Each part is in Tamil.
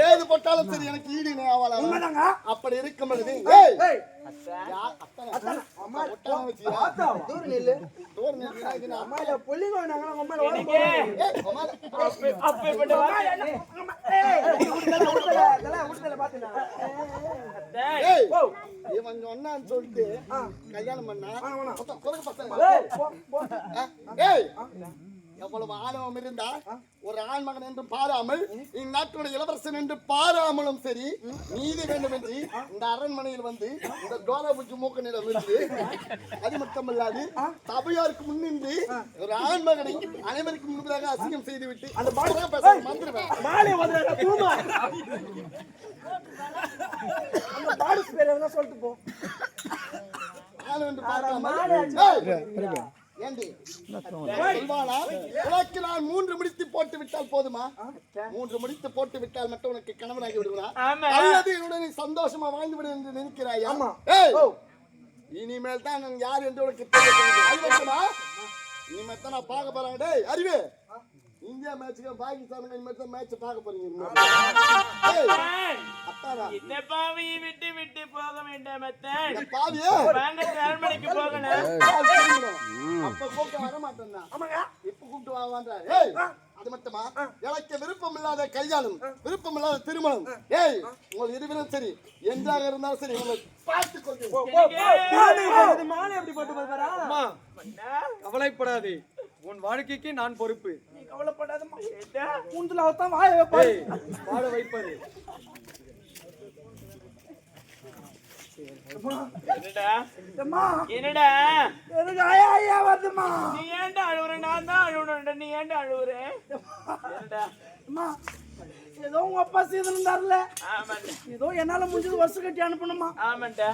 ஏது போட்டாலும் சரி எனக்கு ஈடு உண்மைதாங்க. அப்படி இருக்கும் பொழுது இவன் சொன்னான்னு சொல்லிட்டு கல்யாணம் பண்ணா எவ்வளவு ஆணவம் இருந்தா ஒரு ஆண் மகன் என்று பாராமல் இந்நாட்டுடைய இளவரசன் என்று பாராமலும் சரி நீதி வேண்டும் என்று இந்த அரண்மனையில் வந்து இந்த கோரபுஜி மூக்க நிலம் இருந்து அது மட்டுமல்லாது சபையாருக்கு முன்னின்று ஒரு ஆண் மகனை அனைவருக்கும் முன்பதாக அசிங்கம் செய்துவிட்டு அந்த பாடு பேர் சொல்லிட்டு போ. என்று பார்க்காமல் உனக்கு நான் மூன்று முடித்து போட்டு விட்டால் போதுமா? மூன்று முடித்து போட்டு விட்டால் மட்டும் உனக்கு கணவனாகி விடுவா ஆமா. அல்லது என்னுடன் சந்தோஷமா வாழ்ந்து விடு என்று நினைக்கிறாயா? ஆமா. ஏய் இனிமேல் தான் நான் யார் என்று உனக்கு தெரியும் இனிமேல் தான் நான் பார்க்க போறாங்க டேய் அறிவு. இந்தியா மேட்சுக்கு பாகிஸ்தானுக்கு இனிமேல் தான் மேட்ச் பார்க்க போறீங்க. இந்த பாவியை விட்டு விட்டு போக வேண்டாம் பாவியே. வாங்க அரண்மனைக்கு போகணும். அப்ப கூப்பிட்டு வர மாட்டேன்னா? ஆமாங்க. இப்ப கூப்பிட்டு ஏய் அது மட்டுமா? எனக்கு விருப்பம் இல்லாத கல்யாணம் விருப்பம் இல்லாத திருமணம். ஏய் உங்கள் இருவரும் சரி என்றாக இருந்தாலும் சரி உங்களை போறா அம்மா கவலைப்படாதே. உன் வாழ்க்கைக்கு நான் பொறுப்பு. கவலைப்படாதம்மா. கூந்தல அவத்தான் வாய வைப்பாரு. வாழ வைப்பது என்னடா? எனக்கு ஐயா ஐயா வருதுமா நீ ஏன்டா அழுவுற? நான் தான் அழுவணும்டா நீ ஏன்டா அழுவுற? என்னடா? ஏதோ உங்க அப்பா சீதனம் தரல ஆமாண்டா. ஏதோ என்னால முடிஞ்சது வருஷம் கட்டி அனுப்பணுமா?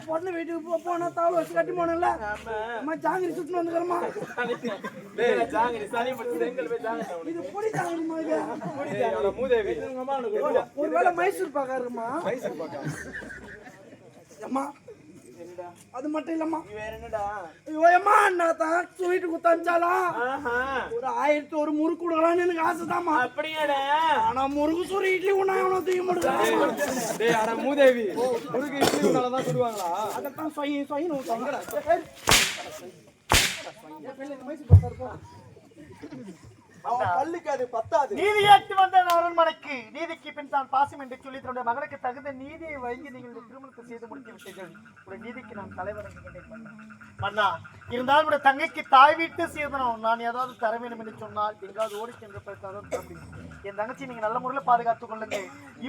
உடனே வீட்டுக்கு போ போனா தாள் வச்சு கட்டி போனல ஆமா. அம்மா ஜாங்கிரி சுட்டுன்னு வந்துக்கிறமா டேய் ஜாங்கிரி சனி பிடிச்சது எங்க போய் ஜாங்கிரி அவனுக்கு. இது பொடி ஜாங்கிரிமா இது. ஒருவேளை மைசூர் பாக்காருமா அம்மா அது மட்டும் இல்லம்மா. நீ வேற என்னடா? ஐயோ அம்மா நான் ஸ்வீட் குத்தமிச்சாலாம் ஆஹா. ஒரு ஆயிரத்தி ஒரு முறுக்கு கொடுக்கலாம்னு எனக்கு ஆசைதாம்மா. அப்படியாடா? ஆனா முறுக்கு சோறு இட்லி உண்ணா எவனோ தூக்கி முடியும் டேய் அட மூதேவி முருகு இட்லி உன்னால தான் சுடுவாங்களா? அதைத்தான் சொய் சொயின்னு அது பத்தாது. நீதி ஏற்று வந்த அரண்மனைக்கு நீதிக்கு பின் தான் பாசம் என்று சொல்லி தன்னுடைய மகனுக்கு தகுந்த நீதியை வழங்கி நீங்கள் திருமணத்தை செய்து முடித்து விட்டீர்கள். ஒரு நீதிக்கு நான் தலைவணங்கி கொண்டேன் மன்னா. இருந்தாலும் உடைய தங்கைக்கு தாய் வீட்டு சீதனம். நான் ஏதாவது தர வேண்டும் என்று சொன்னால் எங்காவது ஓடி சென்று தர என் தங்கச்சி நீங்க நல்ல முறையில் பாதுகாத்துக் கொள்ளுங்க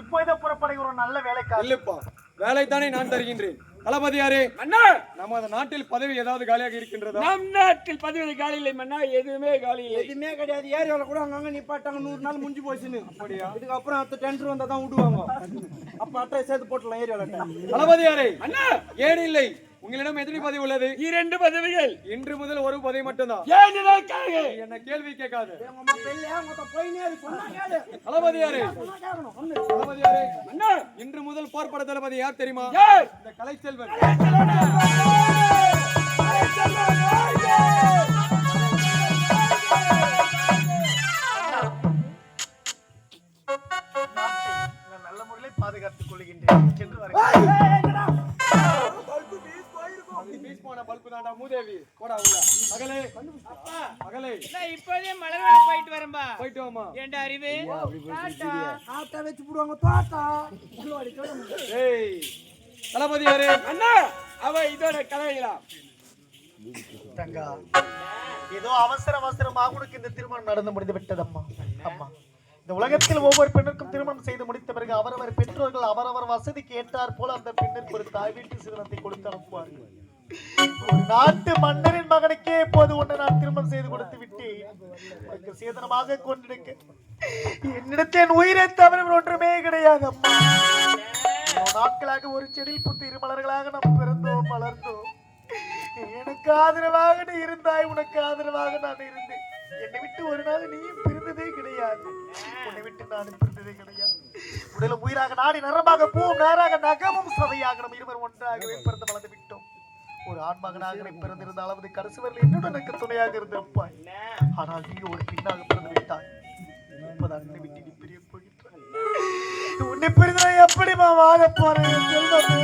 இப்போ இதை புறப்படுகிற ஒரு நல்ல வேலைக்காக இல்லப்பா வேலைத்தானே நான் தருகின்றேன். தளபதியாரே அண்ணா நமது நாட்டில் பதவி ஏதாவது காலியாக இருக்கின்றதா? நம் நாட்டில் பதவி காலி இல்லை மன்னா எதுவுமே காலி இல்லை. எதுவுமே கிடையாது. ஏரியாவில் கூட அங்கங்க நிப்பாட்டாங்க. நூறு நாள் முடிஞ்சு போச்சுன்னு. அப்படியா? இதுக்கப்புறம் அடுத்த டெண்டர் வந்தா தான் விடுவாங்க. அப்ப அட்டை சேர்த்து போட்டலாம் ஏரியாவில் தளபதியாரே அண்ணா ஏன் இல்லை. உங்களிடம் எத்தனை பதவி உள்ளது? இரண்டு பதவிகள். இன்று முதல் ஒரு பதவி மட்டும்தான். என்ன கேள்வி கேட்காது. தளபதியாரே தளபதியாரே இன்று முதல் போர்ப்பட தளபதி யார் தெரியுமா? இந்த கலைச்செல்வன்? ஏண்டா அறிவு. ஆட்டா வச்சு போடுவாங்க தோட்டா அண்ணா அவ இதோட தங்கா ஏதோ அவசர அவசரமாக உனக்கு இந்த திருமணம் நடந்து முடிந்து விட்டது அம்மா. அம்மா இந்த உலகத்தில் ஒவ்வொரு பெண்ணுக்கும் திருமணம் செய்து முடித்த பிறகு அவரவர் பெற்றோர்கள் அவரவர் வசதிக்கு ஏற்றார் போல அந்த பெண்ணிற்கு ஒரு தாய் வீட்டு சிறுவனத்தை கொடுத்து அனுப்புவார்கள். நாட்டு மன்னரின் மகனுக்கே இப்போது ஒன்று நான் திருமணம் செய்து கொடுத்து விட்டேன். உனக்கு சேதனமாக கொண்டிருக்க. என்னிடத்தில் என் உயிரை தவிர ஒன்றுமே கிடையாது அம்மா நாட்களாக ஒரு செடியில் புத்து இருமலர்களாக நாம் பிறந்தோம் வளர்ந்தோம். எனக்கு ஆதரவாக நீ இருந்தாய் உனக்கு ஆதரவாக நான் இருந்தேன். என்னை விட்டு ஒரு நாள் நீயும் பிரிந்ததே கிடையாது. உன்னை விட்டு நான் பிரிந்ததே கிடையாது. உடலும் உயிராக நாடி நரமாக பூவும் நேராக நகமும் சதையாக நம் இருவர் ஒன்றாகவே பிறந்து வளர்ந்து விட்டோம். ஒரு ஆண்மகனாக நீ பிறந்திருந்தாலும் அது கடைசி வரையில் என்னுடன் எனக்கு துணையாக இருந்திருப்பாய். ஆனால் நீ ஒரு பெண்ணாக பிறந்து விட்டாய் இப்போது அண்ணை விட்டு நீ உன்னை பிரிந்தாய் எப்படிமா வாழ போறேன் செல்வமே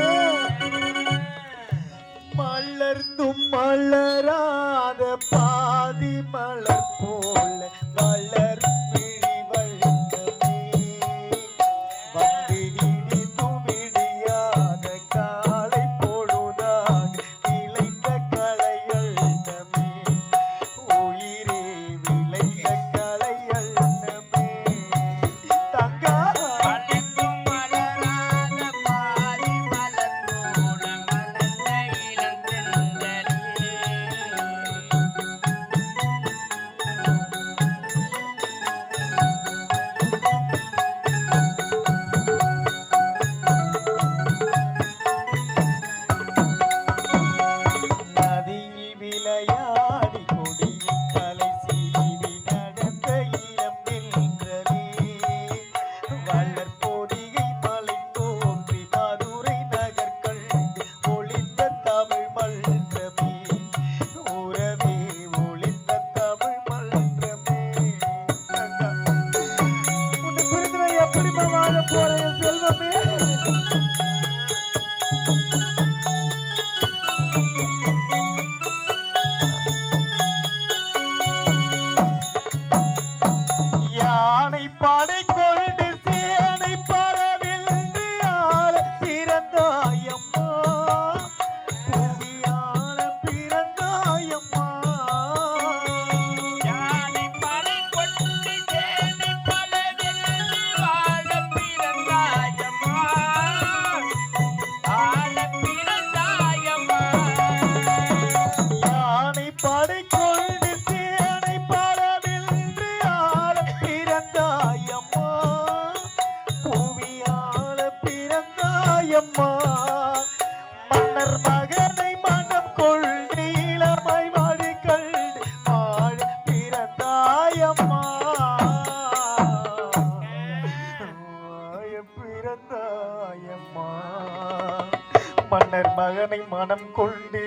மன்னர் மகனை மனம் கொண்டு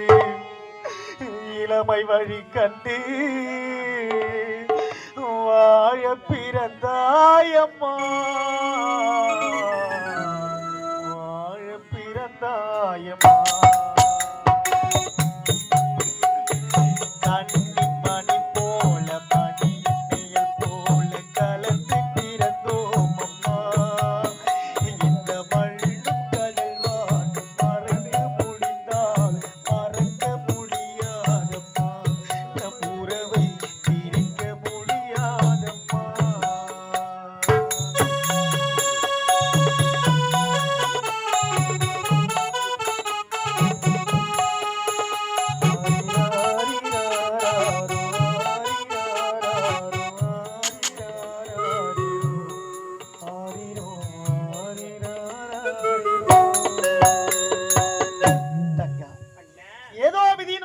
இளமை வழி கண்டு வாழ பிறந்தாயம்மா.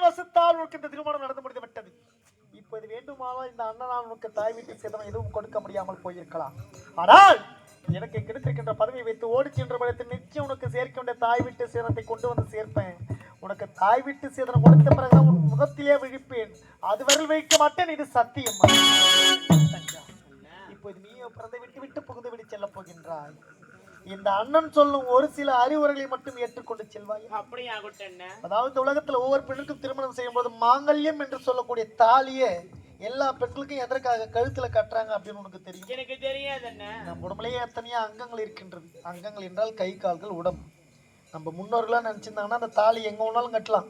வசத்தால் உனக்கு இந்த திருமணம் நடந்து முடிந்து விட்டது. இப்போது வேண்டுமானால் இந்த அண்ணனால் உனக்கு தாய் வீட்டு சேதம் எதுவும் கொடுக்க முடியாமல் போயிருக்கலாம். ஆனால் எனக்கு கிடைத்திருக்கின்ற பதவியை வைத்து ஓடி சென்ற படத்தில் நிச்சயம் உனக்கு சேர்க்க வேண்டிய தாய் வீட்டு சேதத்தை கொண்டு வந்து சேர்ப்பேன். உனக்கு தாய் வீட்டு சேதனம் கொடுத்த பிறகுதான் உன் முகத்திலே விழிப்பேன். அதுவரை வைக்க மாட்டேன் இது சத்தியம்? இப்போது நீ பிறந்த விட்டு விட்டு புகுந்து விட்டு செல்ல போகின்றாய். இந்த அண்ணன் சொல்லும் ஒரு சில அறிவுரைகளை மட்டும் ஏற்றுக்கொண்டு செல்வாய். அப்படியே என்ன அதாவது இந்த உலகத்துல ஒவ்வொரு பெண்ணுக்கும் திருமணம் செய்யும் போது மாங்கல்யம் என்று சொல்லக்கூடிய தாலியை எல்லா பெண்களுக்கும் எதற்காக கழுத்துல கட்டுறாங்க அப்படின்னு உனக்கு தெரியும்? எனக்கு தெரியாது நம்ம உடம்புலயே எத்தனையோ அங்கங்கள் இருக்கின்றது. அங்கங்கள் என்றால் கை கால்கள் உடம்பு. நம்ம முன்னோர்களாம் நினைச்சிருந்தாங்கன்னா அந்த தாலி எங்க வேணாலும் கட்டலாம்.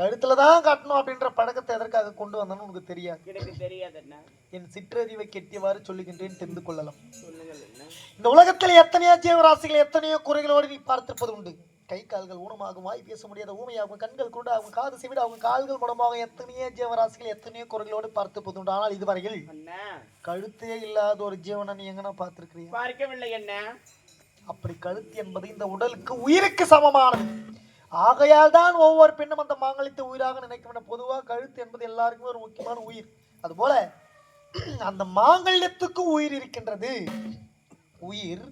கழுத்துல தான் கட்டணும் அப்படின்ற பழக்கத்தை எதற்காக கொண்டு வந்தோன்னு உனக்கு தெரியாது? எனக்கு தெரியாது என் சிற்றறிவை கெட்டியவாறு சொல்லுகின்றேன் தெரிந்து கொள்ளலாம். இந்த உலகத்தில் எத்தனையோ ஜீவராசிகள் எத்தனையோ குறைகளோடு நீ பார்த்திருப்பது உண்டு. கை கால்கள் ஊனமாகும் வாய் பேச முடியாத ஊமையாகும் கண்கள் குருடாகும் காது செவிடாகும் கால்கள் குணமாகும் எத்தனையோ ஜீவராசிகள் எத்தனையோ குறைகளோடு பார்த்திருப்பது உண்டு. ஆனால் இதுவரையில் கழுத்தே இல்லாத ஒரு ஜீவனை நீ எங்கனா பார்த்திருக்கிறியா? பார்க்கவில்லை என்ன அப்படி கழுத்து என்பது இந்த உடலுக்கு உயிருக்கு சமமானது. ஆகையால் தான் ஒவ்வொரு பெண்ணும் அந்த மாங்கலித்த உயிராக நினைக்க வேண்டும் பொதுவாக கழுத்து என்பது எல்லாருக்குமே ஒரு முக்கியமான உயிர். அதுபோல அந்த மாங்கல்யத்துக்கு உயிர் இருக்கின்றது. உயிர்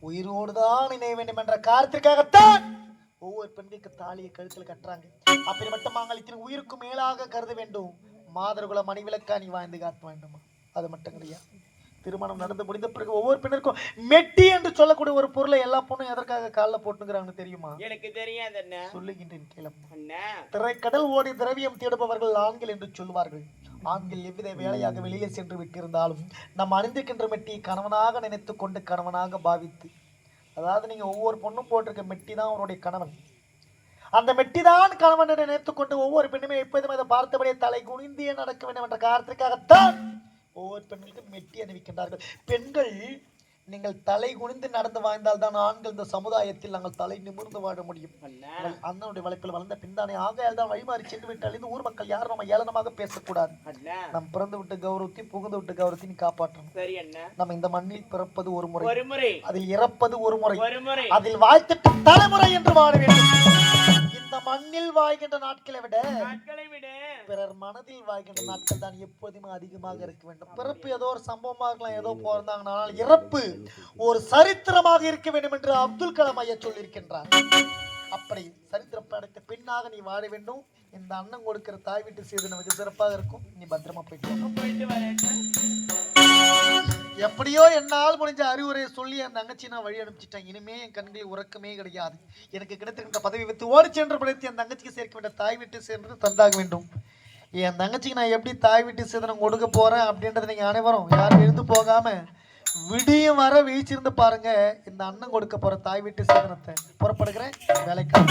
உயிரோடு தான் இணைய வேண்டும் என்ற காரணத்திற்காகத்தான் ஒவ்வொரு பெண்களுக்கு தாலியை கழுத்தில் கட்டுறாங்க. அப்படிப்பட்ட மாங்கல்யத்தின் உயிருக்கு மேலாக கருத வேண்டும். மாதர்குல மணிவிளக்கா நீ வாழ்ந்து காட்ட வேண்டுமா? அது மட்டும் கிடையாது. திருமணம் நடந்து முடிந்த பிறகு ஒவ்வொரு பெண்ணிற்கும் மெட்டி என்று சொல்லக்கூடிய ஒரு பொருளை எல்லா பொண்ணும் எதற்காக காலில் போட்டுங்கிறாங்கன்னு தெரியுமா? எனக்கு தெரியாது அண்ணா. சொல்லுகின்றேன் கேளம்மா திரைக்கடல் ஓடி திரவியம் தேடுபவர்கள் ஆண்கள் என்று சொல்வார்கள் ஆண்கள் எவ்வித வேலையாக வெளியே சென்று விட்டிருந்தாலும் நம்ம அணிந்திருக்கின்ற மெட்டியை கணவனாக நினைத்து கொண்டு கணவனாக பாவித்து. அதாவது நீங்க ஒவ்வொரு பொண்ணும் போட்டிருக்க மெட்டி தான் அவருடைய கணவன். அந்த மெட்டி தான் கணவன் என்று நினைத்துக் கொண்டு ஒவ்வொரு பெண்ணுமே எப்போதும் அதை பார்த்தபடியே தலை குனிந்தே நடக்க வேண்டும் என்ற காரணத்திற்காகத்தான் ஒவ்வொரு பெண்களுக்கும் மெட்டி அணிவிக்கின்றார்கள். பெண்கள் நீங்கள் தலை குனிந்து நடந்து வாழ்ந்தால் தான் ஆண்கள் இந்த சமுதாயத்தில் நாங்கள் தலை நிமிர்ந்து வாழ முடியும். அண்ணனுடைய வழக்கில் வளர்ந்த பின்தானே ஆகையால் தான் வழிமாறி சென்று விட்டால் இந்த ஊர் மக்கள் யாரும் நம்ம ஏளனமாக பேசக்கூடாது. நம் பிறந்து விட்டு கௌரவத்தை புகுந்து விட்டு கௌரவத்தை நீ காப்பாற்றணும் நம்ம இந்த மண்ணில் பிறப்பது ஒரு முறை. அதில் இறப்பது ஒரு முறை. ஒரு முறை. அதில் வாழ்த்துட்டு தலைமுறை என்று வாழ வேண்டும். இந்த மண்ணில் வாழ்கின்ற நாட்களை விட நாட்களை விட பிறர் மனதில் வாழ்கின்ற நாட்கள் தான் எப்போதுமே அதிகமாக இருக்க வேண்டும். பிறப்பு ஏதோ ஒரு சம்பவமாக இருக்கலாம் ஏதோ பிறந்தாங்க ஆனால் இறப்பு ஒரு சரித்திரமாக இருக்க வேண்டும் என்று அப்துல் கலாம் ஐயா சொல்லியிருக்கின்றார். அப்படி சரித்திரம் படைத்த பெண்ணாக நீ வாழ வேண்டும். இந்த அண்ணன் கொடுக்கிற தாய் வீட்டு செய்து நமக்கு சிறப்பாக இருக்கும். நீ பத்திரமா போயிட்டு எப்படியோ என்னால் முடிஞ்ச அறிவுரையை சொல்லி என் தங்கச்சி நான் வழி அனுப்பிச்சிட்டேன். இனிமே என் கண்களில் உறக்கமே கிடையாது. எனக்கு கிடைத்திருக்கின்ற பதவி வைத்து ஓடி சென்று படைத்து என் தங்கச்சிக்கு சேர்க்க வேண்டிய தாய் வீட்டு சேர்ந்து தந்தாக வேண்டும். என் தங்கச்சிக்கு நான் எப்படி தாய் வீட்டு சேதனம் கொடுக்க போறேன் அப்படின்றத நீங்க அனைவரும் யாரும் எழுந்து போகாம விடியும் வர வீச்சிருந்து பாருங்க. இந்த அண்ணன் கொடுக்க போற தாய் வீட்டு சேதனத்தை புறப்படுகிறேன். வேலைக்கு